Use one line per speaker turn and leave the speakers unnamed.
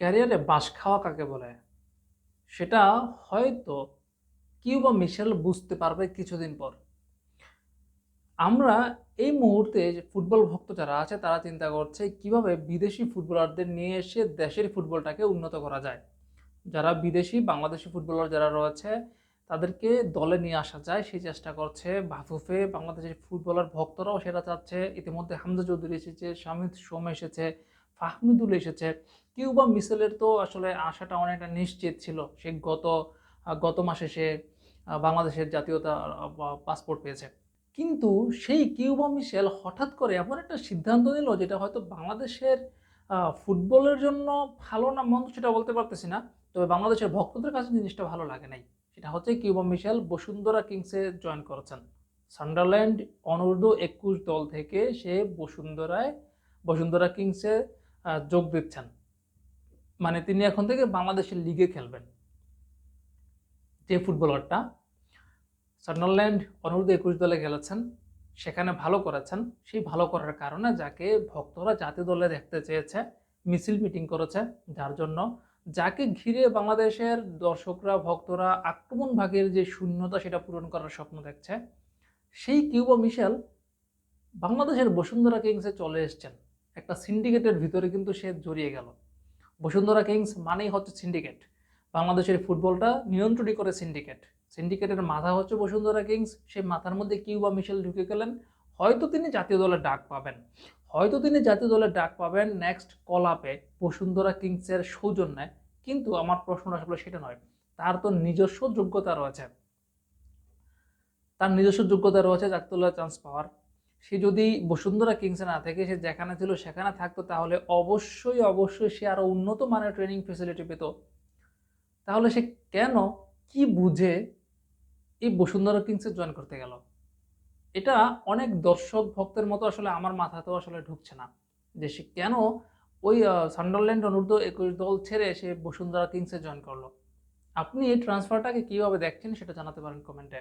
ক্যারিয়ারে বাঁশ খাওয়া কাকে বলে? সেটা হয়তো কিউ বা মিশেল বুঝতে পারবে কিছুদিন পর। আমরা এই মুহূর্তে ফুটবল ভক্ত যারা আছে, তারা চিন্তা করছে কীভাবে বিদেশি ফুটবলারদের নিয়ে এসে দেশের ফুটবলটাকে উন্নত করা যায়। যারা বিদেশি বাংলাদেশি ফুটবলার যারা রয়েছে, তাদেরকে দলে নিয়ে আসা যায়। সেই চেষ্টা করছে বাফুফে বাংলাদেশের ফুটবলার ভক্তরাও সেটা চাচ্ছে। ইতিমধ্যে হামজা চৌধুরী এসেছে শামিদ সোম এসেছে ফাহমিদুল এসেছে। কিউবা মিসেলের তো আসলে আশাটা অনেকটা নিশ্চিত ছিল। সে গত গত মাসে সে বাংলাদেশের জাতীয়তা পাসপোর্ট পেয়েছে। কিন্তু সেই কিউবা মিশেল হঠাৎ করে এমন একটা সিদ্ধান্ত নিল যেটা হয়তো বাংলাদেশের ফুটবলের জন্য ভালো না মন্দ সেটা বলতে পারতেছি না। তবে বাংলাদেশের ভক্তদের কাছে জিনিসটা ভালো লাগে নাই। সেটা হচ্ছে কিউবা মিশেল বসুন্ধরা কিংসে জয়েন করেছেন। সান্ডারল্যান্ড অনূর্ধ্ব একুশ দল থেকে সে বসুন্ধরায়, বসুন্ধরা কিংসে যোগ দিচ্ছেন। মানে তিনি এখন থেকে বাংলাদেশের লিগে খেলবেন। যে ফুটবলারটা সান্ডারল্যান্ড অনূর্ধ্ব একুশ দলে খেলেছেন, সেখানে ভালো করেছেন। সেই ভালো করার কারণে যাকে ভক্তরা জাতীয় দলে দেখতে চেয়েছে, মিছিল মিটিং করেছে, যার জন্য যাকে ঘিরে বাংলাদেশের দর্শকরা, ভক্তরা আক্রমণ ভাগের যে শূন্যতা সেটা পূরণ করার স্বপ্ন দেখছে, সেই কিউবা মিশেল বাংলাদেশের বসুন্ধরা কিংসে চলে এসেছেন। একটা সিন্ডিকেটের ভিতরে কিন্তু সে জড়িয়ে গেল। বসুন্ধরা কিংস মানেই হচ্ছে সিন্ডিকেট বাংলাদেশের ফুটবলটা নিয়ন্ত্রণই করে সিন্ডিকেট সিন্ডিকেটের মাথা হচ্ছে বসুন্ধরা কিংস। সেই মাথার মধ্যে কিউবা মিশেল ঢুকে গেলেন। হয়তো তিনি জাতীয় দলের ডাক পাবেন। হয়তো তিনি জাতীয় দলের ডাক পাবেন নেক্সট কলাপে বসুন্ধরা কিংসের সৌজন্যে। কিন্তু আমার প্রশ্ন আসলে সেটা নয়। তার তো নিজস্ব যোগ্যতা রয়েছে। তার নিজস্ব যোগ্যতা রয়েছে জাতীয় দলে চান্স পাওয়ার। সে যদি বসুন্ধরা কিংসে না থেকে, সে যেখানে ছিল সেখানে থাকতো, তাহলে অবশ্যই অবশ্যই সে আরও উন্নত মানের ট্রেনিং ফেসিলিটি পেত। তাহলে সে কেন, কি বুঝে এই বসুন্ধরা কিংসে জয়েন করতে গেল? এটা অনেক দর্শক ভক্তের মতো আসলে আমার মাথাতেও আসলে ঢুকছে না যে সে কেন ওই সান্ডারল্যান্ড অনূর্ধ্ব একুশ দল ছেড়ে সে বসুন্ধরা কিংসে জয়েন করল। আপনি এই ট্রান্সফারটাকে কীভাবে দেখছেন সেটা জানাতে পারেন কমেন্টে